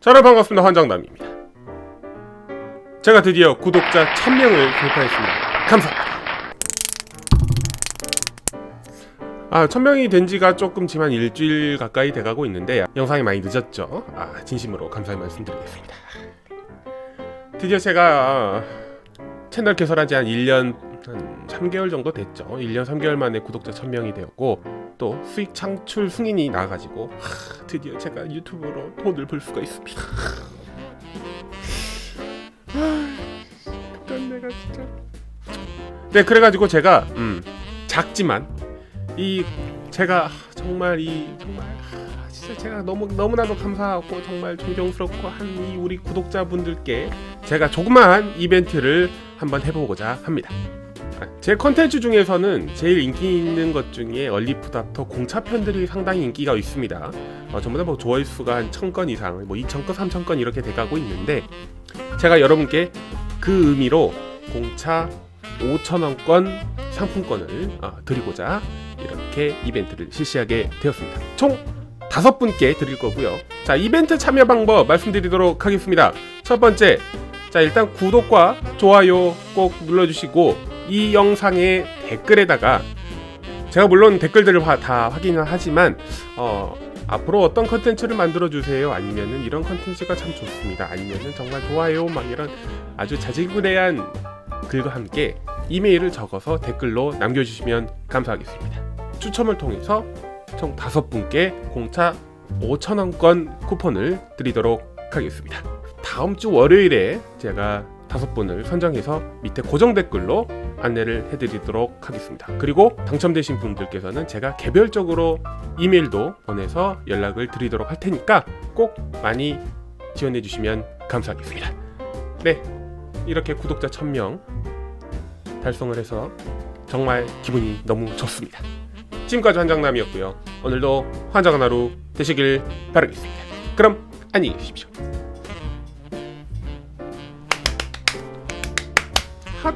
자, 여러분 반갑습니다. 환장남입니다. 제가 드디어 구독자 1000명을 돌파했습니다. 감사합니다. 아, 1000명이 된 지가 조금 지만 일주일 가까이 돼가고 있는데 영상이 많이 늦었죠. 아, 진심으로 감사의 말씀드리겠습니다. 드디어 제가 채널 개설한 지 한 1년 한 3개월 정도 됐죠. 1년 3개월 만에 구독자 1000명이 되었고 또 수익 창출 승인이 나가지고 하, 드디어 제가 유튜브로 돈을 벌 수가 있습니다. 그딴 내가 진짜. 네, 그래가지고 제가 음, 작지만 이 제가 정말 이 정말 제가 너무 너무나도 감사하고 정말 존경스럽고 한 이 우리 구독자분들께 제가 조그마한 이벤트를 한번 해보고자 합니다. 아, 제 컨텐츠 중에서는 제일 인기 있는 것 중에 얼리프답터 공차 편들이 상당히 인기가 있습니다. 어, 전부 다 뭐 조회수가 한 1000건 이상, 뭐 2000건, 3000건 이렇게 돼가고 있는데 제가 여러분께 그 의미로 공차 5,000원권 상품권을 어, 드리고자 이렇게 이벤트를 실시하게 되었습니다. 총 다섯 분께 드릴 거고요. 자, 이벤트 참여 방법 말씀드리도록 하겠습니다. 첫 번째, 자, 일단 구독과 좋아요 꼭 눌러주시고 이 영상의 댓글에다가 제가 물론 댓글들을 화- 다 확인을 하지만 어, 앞으로 어떤 컨텐츠를 만들어 주세요? 아니면은 이런 컨텐츠가 참 좋습니다. 아니면은 정말 좋아요. 막 이런 아주 자질구레한 글과 함께 이메일을 적어서 댓글로 남겨주시면 감사하겠습니다. 추첨을 통해서 총 다섯 분께 공차 5,000원권 쿠폰을 드리도록 하겠습니다. 다음 주 월요일에 제가 다섯 분을 선정해서 밑에 고정 댓글로 안내를 해드리도록 하겠습니다. 그리고 당첨되신 분들께서는 제가 개별적으로 이메일도 보내서 연락을 드리도록 할 테니까 꼭 많이 지원해 주시면 감사하겠습니다. 네, 이렇게 구독자 1000명 달성을 해서 정말 기분이 너무 좋습니다. 지금까지 환장남이었고요. 오늘도 환장한 하루 되시길 바라겠습니다. 그럼 안녕히 계십시오. 핫!